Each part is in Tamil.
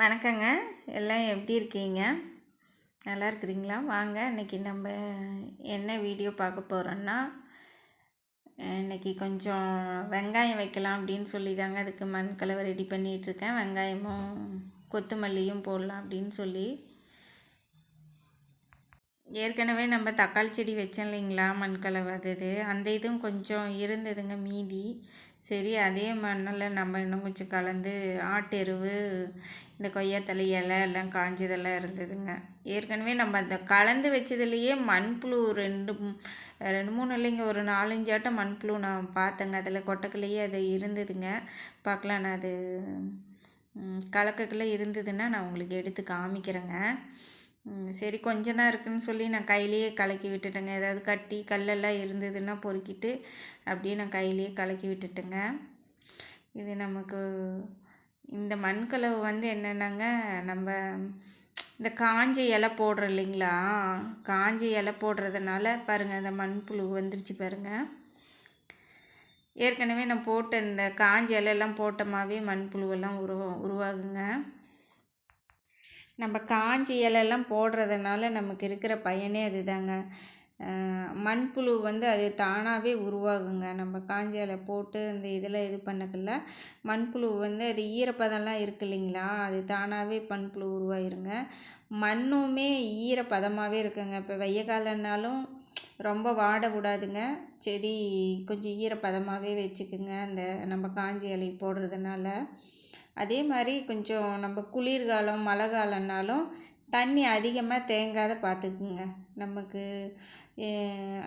வணக்கங்க. எல்லாம் எப்படி இருக்கீங்க? நல்லா இருக்கிறீங்களா? வாங்க இன்றைக்கி நம்ம என்ன வீடியோ பார்க்க போகிறோன்னா இன்றைக்கி கொஞ்சம் வெங்காயம் வைக்கலாம் அப்படின்னு சொல்லி தாங்க அதுக்கு மண் கலவை ரெடி பண்ணிகிட்ருக்கேன் வெங்காயமும் கொத்தமல்லியும் போடலாம் அப்படின்னு சொல்லி. ஏற்கனவே நம்ம தக்காளி செடி வச்சோம் இல்லைங்களா மண்கலவை அது அந்த இதுவும் கொஞ்சம் இருந்ததுங்க மீதி. சரி அதே மண்ணில் நம்ம இன்னும் கொஞ்சம் கலந்து ஆட்டெருவு இந்த கொய்யாத்தலை இலை எல்லாம் காஞ்சதெல்லாம் இருந்ததுங்க. ஏற்கனவே நம்ம அந்த கலந்து வச்சதுலேயே மண்புழு ரெண்டு ரெண்டு மூணு இல்லைங்க ஒரு நாலஞ்சாட்டம் மண்புழு நான் பார்த்தேங்க. அதில் கொட்டக்குள்ளேயே அது இருந்ததுங்க. பார்க்கலாம் நான் அது கலக்கக்குள்ளே இருந்ததுன்னா நான் உங்களுக்கு எடுத்து காமிக்கிறேங்க. சரி கொஞ்சம் தான் இருக்குதுன்னு சொல்லி நான் கையிலேயே கலக்கி விட்டுட்டேங்க. ஏதாவது கட்டி கல்லெல்லாம் இருந்ததுன்னா பொறுக்கிட்டு அப்படியே நான் கையிலேயே கலக்கி விட்டுட்டேங்க. இது நமக்கு இந்த மண்கலவு வந்து என்னென்னாங்க? நம்ம இந்த காஞ்ச இலை போடுறோம் இல்லைங்களா? காஞ்ச இலை போடுறதுனால பாருங்கள் இந்த மண்புழு வந்துருச்சு பாருங்கள் ஏற்கனவே நான் போட்ட இந்த காஞ்ச இலையெல்லாம் போட்டோமாவே மண்புழுவெல்லாம் உருவா உருவாகுங்க. நம்ம காஞ்சி இலெல்லாம் போடுறதுனால நமக்கு இருக்கிற பயனே அதுதாங்க. மண்புழு வந்து அது தானாகவே உருவாகுங்க. நம்ம காஞ்ச இலை போட்டு அந்த இதில் இது பண்ணக்குள்ள மண்புழு வந்து அது ஈரப்பதம்லாம் இருக்கு இல்லைங்களா? அது தானாகவே மண்புழு உருவாயிருங்க. மண்ணுமே ஈரப்பதமாகவே இருக்குங்க. இப்போ வெய்ய காலம்னாலும் ரொம்ப வாட செடி கொஞ்சம் ஈரப்பதமாகவே வச்சுக்குங்க. அந்த நம்ம காஞ்சி இலை போடுறதுனால. அதே மாதிரி கொஞ்சம் நம்ம குளிர்காலம் மழை காலம்னாலும் தண்ணி அதிகமாக தேங்காத பார்த்துக்குங்க. நமக்கு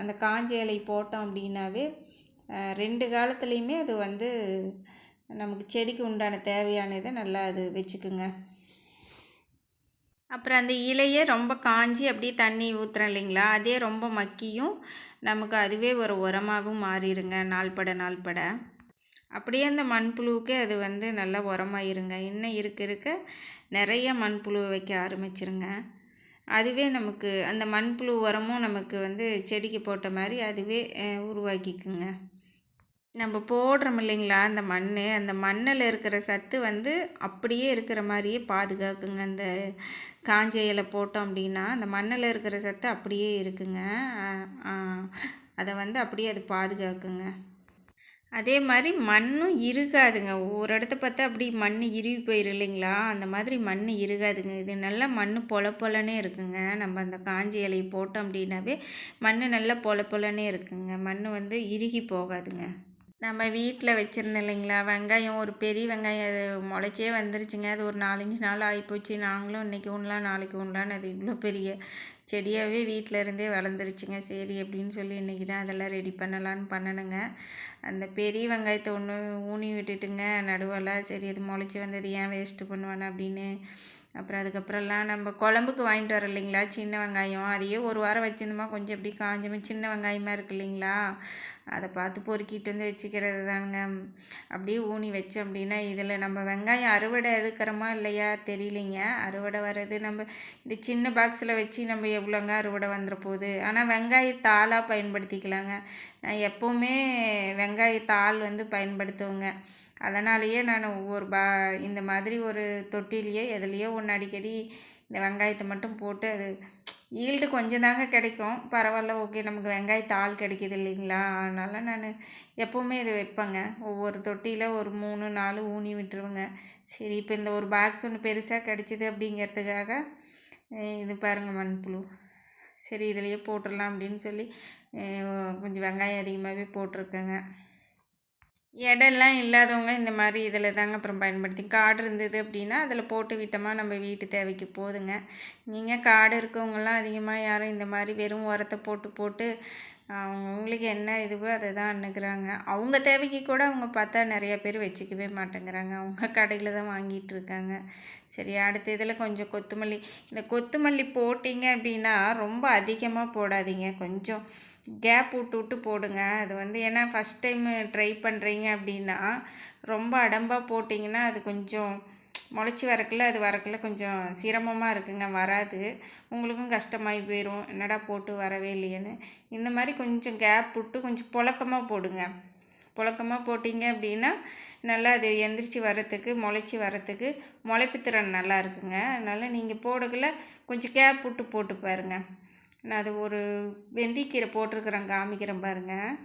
அந்த காஞ்சி இலை போட்டோம் அப்படின்னாவே ரெண்டு காலத்துலேயுமே அது வந்து நமக்கு செடிக்கு உண்டான தேவையானதை நல்லா அது வச்சுக்குங்க. அப்புறம் அந்த இலையே ரொம்ப காஞ்சி அப்படியே தண்ணி ஊற்றுறோம் இல்லைங்களா? அதே ரொம்ப மக்கியும். நமக்கு அதுவே ஒரு உரமாகவும் மாறிடுங்க நாள்பட நாள்பட அப்படியே அந்த மண்புழுவுக்கு அது வந்து நல்லா உரமாயிருங்க. இன்னும் இருக்க இருக்க நிறைய மண்புழு வைக்க ஆரம்பிச்சிருங்க. அதுவே நமக்கு அந்த மண்புழு உரமும் நமக்கு வந்து செடிக்கு போட்ட மாதிரி அதுவே உருவாக்கிக்குங்க. நம்ம போடுறோம் இல்லைங்களா? அந்த மண் அந்த மண்ணில் இருக்கிற சத்து வந்து அப்படியே இருக்கிற மாதிரியே பாதுகாக்குங்க. அந்த காஞ்ச இலை போட்டோம் அப்படின்னா அந்த மண்ணில் இருக்கிற சத்து அப்படியே இருக்குங்க. அதை வந்து அப்படியே அது பாதுகாக்குங்க. அதே மாதிரி மண்ணும் இருகாதுங்க. ஒரு இடத்த பார்த்தா அப்படி மண் இறுகி போயிடும் இல்லைங்களா? அந்த மாதிரி மண் இருகாதுங்க. இது நல்லா மண் பொல பொலனே இருக்குங்க. நம்ம அந்த காஞ்சி இலையை போட்டோம் அப்படின்னாவே மண் நல்லா பொல பொலனே இருக்குங்க. மண் வந்து இறுகி போகாதுங்க. நம்ம வீட்டில் வச்சுருந்தோம் இல்லைங்களா? வெங்காயம் ஒரு பெரிய வெங்காயம் அது முளைச்சே வந்துருச்சுங்க. அது ஒரு நாலஞ்சு நாள் ஆகிப்போச்சு நாங்களும் இன்றைக்கி உண்ணலாம் நாளைக்கு உண்ணலான்னு அது இவ்வளோ பெரிய செடியாகவே வீட்டில் இருந்தே வளர்ந்துருச்சுங்க. சரி அப்படின்னு சொல்லி இன்றைக்கி தான் அதெல்லாம் ரெடி பண்ணலான்னு பண்ணணுங்க. அந்த பெரிய வெங்காயத்தை ஒன்று ஊனி விட்டுட்டுங்க நடுவில் சரி அது முளைச்சி வந்தது ஏன் வேஸ்ட்டு பண்ணுவானே அப்படின்னு. அப்புறம் அதுக்கப்புறம்லாம் நம்ம குழம்புக்கு வாங்கிட்டு வர இல்லைங்களா? சின்ன வெங்காயம். அதையே ஒரு வாரம் வச்சுருந்தோமா? கொஞ்சம் எப்படி காஞ்சமே சின்ன வெங்காயமாக இருக்குது இல்லைங்களா? அதை பார்த்து பொறுக்கிட்டு வந்து வச்சுக்கிறது தாங்க அப்படியே ஊனி வச்சோம் அப்படின்னா இதில் நம்ம வெங்காயம் அறுவடை எடுக்கிறோமா இல்லையா? தெரியலைங்க. அறுவடை வர்றது நம்ம இந்த சின்ன பாக்ஸில் வச்சு நம்ம எவ்வளோங்க அறுவடை வந்துட போகுது? ஆனால் வெங்காயத்தாளாக பயன்படுத்திக்கலாங்க. நான் எப்போவுமே வெங்காயத்தாள் வந்து பயன்படுத்துவேங்க. அதனாலேயே நான் ஒவ்வொரு பா இந்த மாதிரி ஒரு தொட்டிலேயே எதுலேயோ ஒன்று அடிக்கடி இந்த வெங்காயத்தை மட்டும் போட்டு அது ஈல்டு கொஞ்சம் தாங்க கிடைக்கும். பரவாயில்ல ஓகே நமக்கு வெங்காயத்தாள் கிடைக்கிது இல்லைங்களா? அதனால் நான் எப்போவுமே இது வைப்பேங்க. ஒவ்வொரு தொட்டியில் ஒரு மூணு நாலு ஊனி விட்டுருவேங்க. சரி இப்போ இந்த ஒரு பாக்ஸ் ஒன்று பெருசாக கிடைச்சிது அப்படிங்கிறதுக்காக இது பாருங்கள் மண்புழு. சரி இதுலேயே போட்டுடலாம் அப்படின்னு சொல்லி கொஞ்சம் வெங்காயம் அதிகமாகவே போட்டிருக்கேங்க. இடம்லாம் இல்லாதவங்க இந்த மாதிரி இதில் தாங்க அப்புறம் பயன்படுத்தி காடு இருந்தது அப்படின்னா அதில் போட்டு விட்டோமா நம்ம வீட்டு தேவைக்கு போதுங்க. நீங்கள் காடு இருக்கவங்களாம் அதிகமாக யாரும் இந்த மாதிரி வெறும் உரத்தை போட்டு போட்டு அவங்களுக்கு என்ன இதுவோ அதை தான் அண்ணுக்கிறாங்க அவங்க தேவைக்கு கூட அவங்க பார்த்தா நிறையா பேர் வச்சுக்கவே மாட்டேங்கிறாங்க. அவங்க கடையில் தான் வாங்கிட்டு இருக்காங்க. சரி அடுத்த இதில் கொஞ்சம் கொத்தமல்லி. இந்த கொத்தமல்லி போட்டிங்க அப்படின்னா ரொம்ப அதிகமாக போடாதீங்க. கொஞ்சம் கேப் விட்டு விட்டு போடுங்க. அது வந்து ஏன்னா ஃபஸ்ட் டைம் ட்ரை பண்ணுறீங்க அப்படின்னா ரொம்ப அடம்பாக போட்டிங்கன்னா அது கொஞ்சம் முளைச்சி வரக்குள்ள அது வரக்குள்ள கொஞ்சம் சிரமமாக இருக்குங்க. வராது. உங்களுக்கும் கஷ்டமாகி போயிடும் என்னடா போட்டு வரவே இல்லையேன்னு. இந்த மாதிரி கொஞ்சம் கேப் விட்டு கொஞ்சம் புழக்கமாக போடுங்க. புழக்கமாக போட்டிங்க அப்படின்னா நல்லா அது எந்திரிச்சு வரத்துக்கு முளைச்சி வரத்துக்கு முளைப்பு திறன் நல்லா இருக்குங்க. அதனால் நீங்கள் போடக்குள்ள கொஞ்சம் கேப் விட்டு போட்டு பாருங்கள் நான் அது ஒரு வெந்திக்கீரை போட்டிருக்கிறேன் காமிக்கிறேன் பாருங்கள்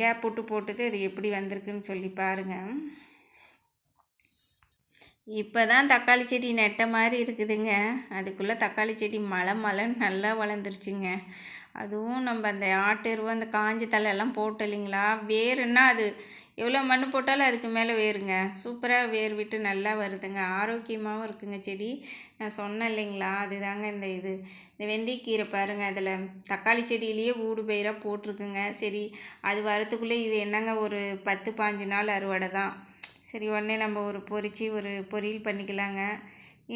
கேப் விட்டு போட்டுட்டு அது எப்படி வந்திருக்குன்னு சொல்லி பாருங்கள் இப்போ தான் தக்காளி செடி நெட்ட மாதிரி இருக்குதுங்க. அதுக்குள்ளே தக்காளி செடி மலை மலைன்னு நல்லா வளர்ந்துருச்சுங்க. அதுவும் நம்ம அந்த ஆட்டு எருவு அந்த காஞ்ச தலையெல்லாம் போட்டு இல்லைங்களா வேறுன்னா அது எவ்வளோ மண் போட்டாலும் அதுக்கு மேலே வேறுங்க சூப்பராக வேர் விட்டு நல்லா வருதுங்க. ஆரோக்கியமாகவும் இருக்குங்க செடி. நான் சொன்னேன் இல்லைங்களா? அதுதாங்க இந்த இது. இந்த வெந்தயக்கீரை பாருங்கள் அதில் தக்காளி செடியிலேயே ஊடு பயிராக போட்டிருக்குங்க. சரி அது வரத்துக்குள்ளே இது என்னங்க ஒரு பத்து பாஞ்சு நாள் அறுவடை தான். சரி உடனே நம்ம ஒரு பொரித்து ஒரு பொரியல் பண்ணிக்கலாங்க.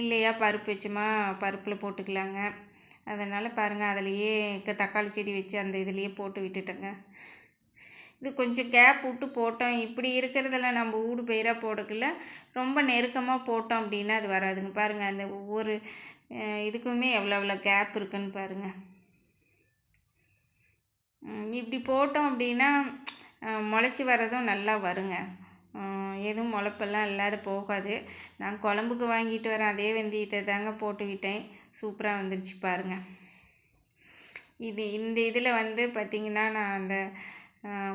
இல்லையா? பருப்பு வச்சோமா பருப்பில் போட்டுக்கலாங்க. அதனால் பாருங்கள் அதுலேயே தக்காளி செடி வச்சு அந்த இதுலேயே போட்டு விட்டுட்டேங்க. இது கொஞ்சம் கேப் விட்டு போட்டோம். இப்படி இருக்கிறதுல நம்ம ஊடு பயிராக போடக்குள்ள ரொம்ப நெருக்கமாக போட்டோம் அப்படின்னா அது வராதுங்க. பாருங்கள் அந்த ஒவ்வொரு இதுக்குமே எவ்வளோ எவ்வளோ கேப் இருக்குன்னு பாருங்கள் இப்படி போட்டோம் அப்படின்னா முளைச்சி வர்றதும் நல்லா வருங்க. எதுவும் முளப்பெல்லாம் இல்லாத போகாது. நான் குழம்புக்கு வாங்கிட்டு வரேன் அதே வெந்தயத்தை தாங்க போட்டு விட்டேன். சூப்பராக வந்துருச்சு பாருங்கள் இது இந்த இதில் வந்து பார்த்திங்கன்னா நான் அந்த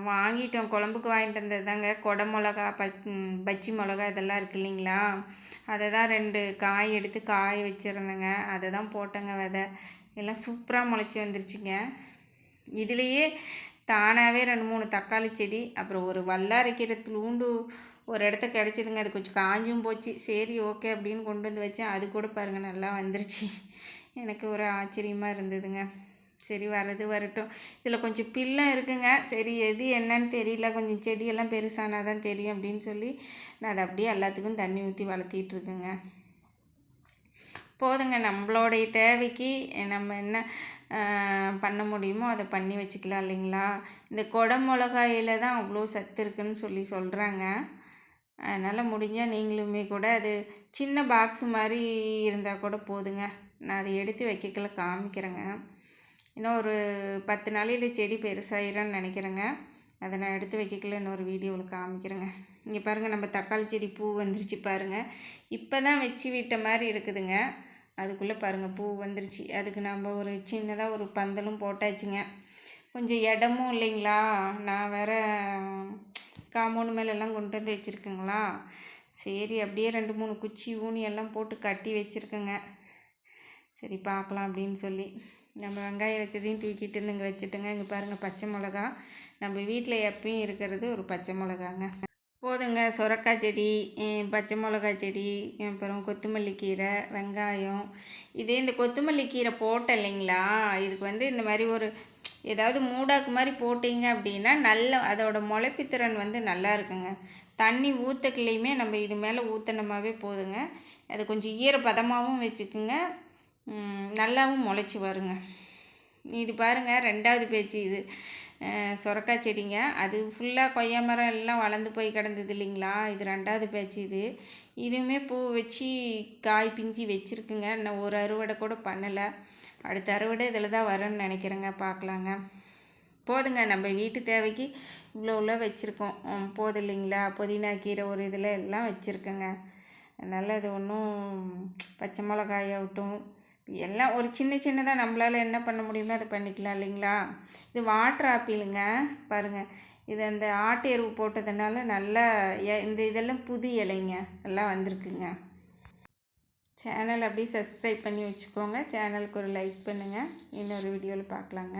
வாங்கிட்டோம். குழம்புக்கு வாங்கிட்டு வந்தது தாங்க கொடை மிளகா பச் பச்சி மிளகா இதெல்லாம் இருக்குது இல்லைங்களா? அதை தான் ரெண்டு காய் எடுத்து காய வச்சுருந்தேங்க. அதை தான் போட்டேங்க விதை. எல்லாம் சூப்பராக முளைச்சி வந்துருச்சுங்க. இதுலேயே தானாகவே ரெண்டு மூணு தக்காளி செடி அப்புறம் ஒரு வல்லாரைக்கீரை தூண்டு ஒரு இடத்த கிடச்சிதுங்க. அது கொஞ்சம் காஞ்சும் போச்சு. சரி ஓகே அப்படின்னு கொண்டு வந்து வச்சேன். அது கூட பாருங்கள் நல்லா வந்துருச்சு. எனக்கு ஒரு ஆச்சரியமாக இருந்ததுங்க. சரி வரது வரட்டும். இதில் கொஞ்சம் பில்லம் இருக்குங்க. சரி எது என்னன்னு தெரியல. கொஞ்சம் செடியெல்லாம் பெருசானால் தான் தெரியும் அப்படின்னு சொல்லி நான் அதை அப்படியே எல்லாத்துக்கும் தண்ணி ஊற்றி வளர்த்திட்ருக்குங்க போதுங்க நம்மளோடைய தேவைக்கு நம்ம என்ன பண்ண முடியுமோ அதை பண்ணி வச்சுக்கலாம் இல்லைங்களா? இந்த கொடை மிளகாயில் தான் அவ்வளோ சத்து இருக்குன்னு சொல்லி சொல்கிறாங்க அதனால் முடிஞ்சால் நீங்களுமே கூட அது சின்ன பாக்ஸ் மாதிரி இருந்தால் கூட போதுங்க. நான் அதை எடுத்து வைக்கக்குள்ள காமிக்கிறேங்க. இன்னும் ஒரு பத்து நாளையில் செடி பெருசாயிரன்னு நினைக்கிறேங்க. அதை நான் எடுத்து வைக்கல இன்னொரு வீடியோவில் காமிக்கிறேங்க. இங்கே பாருங்கள் நம்ம தக்காளி செடி பூ வந்துருச்சு பாருங்கள் இப்போ தான் வச்சு விட்ட மாதிரி இருக்குதுங்க. அதுக்குள்ளே பாருங்கள் பூ வந்துருச்சு. அதுக்கு நம்ம ஒரு சின்னதாக ஒரு பந்தலும் போட்டாச்சுங்க. கொஞ்சம் இடமும் இல்லைங்களா? நான் வேறு காம்பவுண்டு மேலெல்லாம் கொண்டு வந்து வச்சுருக்குங்களா? சரி அப்படியே ரெண்டு மூணு குச்சி ஊனி எல்லாம் போட்டு கட்டி வச்சுருக்கேங்க. சரி பார்க்கலாம் அப்படின்னு சொல்லி. நம்ம வெங்காயம் வச்சதையும் தூக்கிட்டு இருந்து இங்கே வச்சுட்டுங்க. இங்கே பாருங்கள் பச்சை மிளகா. நம்ம வீட்டில் எப்பயும் இருக்கிறது ஒரு பச்சை மிளகாங்க. போதுங்க சுரக்காய் செடி பச்சை மிளகா செடி அப்புறம் கொத்தமல்லி கீரை வெங்காயம். இதே இந்த கொத்தமல்லி கீரை போட்ட இல்லைங்களா? இதுக்கு வந்து இந்த மாதிரி ஒரு ஏதாவது மூடாக்கு மாதிரி போட்டிங்க அப்படின்னா நல்ல அதோட முளைப்புத்திறன் வந்து நல்லா இருக்குங்க. தண்ணி ஊற்றக்குள்ளேயுமே நம்ம இது மேலே ஊற்றினமாவே போதுங்க. அது கொஞ்சம் ஈரப்பதமாகவும் வச்சுக்குங்க. நல்லாவும் முளைச்சி வருங்க. இது பாருங்கள் ரெண்டாவது பேச்சு இது. சுரக்காய் செடிங்க. அது ஃபுல்லாக கொய்யா மரம் எல்லாம் வளர்ந்து போய் கிடந்தது இல்லைங்களா? இது ரெண்டாவது பேச்சு இது. இதுவுமே பூ வச்சு காய் பிஞ்சு வச்சுருக்குங்க. இன்னும் ஒரு அறுவடை கூட பண்ணலை. அடுத்த அறுவடை இதில் தான் வரும்னு நினைக்கிறேங்க பார்க்கலாங்க. போதுங்க நம்ம வீட்டு தேவைக்கு இவ்வளோ உள்ள வச்சுருக்கோம். போதும் இல்லைங்களா? புதினா கீரை ஒரு இதில் எல்லாம் வச்சுருக்கேங்க. அதனால் அது ஒன்றும் பச்சை மிளகாயாகட்டும் எல்லாம் ஒரு சின்ன சின்னதாக நம்மளால் என்ன பண்ண முடியுமோ அதை பண்ணிக்கலாம் இல்லைங்களா? இது வாட்டர் ஆப்பிளுங்க. பாருங்கள் இது அந்த ஆட்டு எருவு போட்டதுனால நல்லா இந்த இதெல்லாம் புது இலைங்க. எல்லாம் வந்திருக்குங்க. சேனல் அப்படியே சப்ஸ்கிரைப் பண்ணி வச்சுக்கோங்க. சேனலுக்கு ஒரு லைக் பண்ணுங்கள் இன்னொரு வீடியோவில் பார்க்கலாங்க.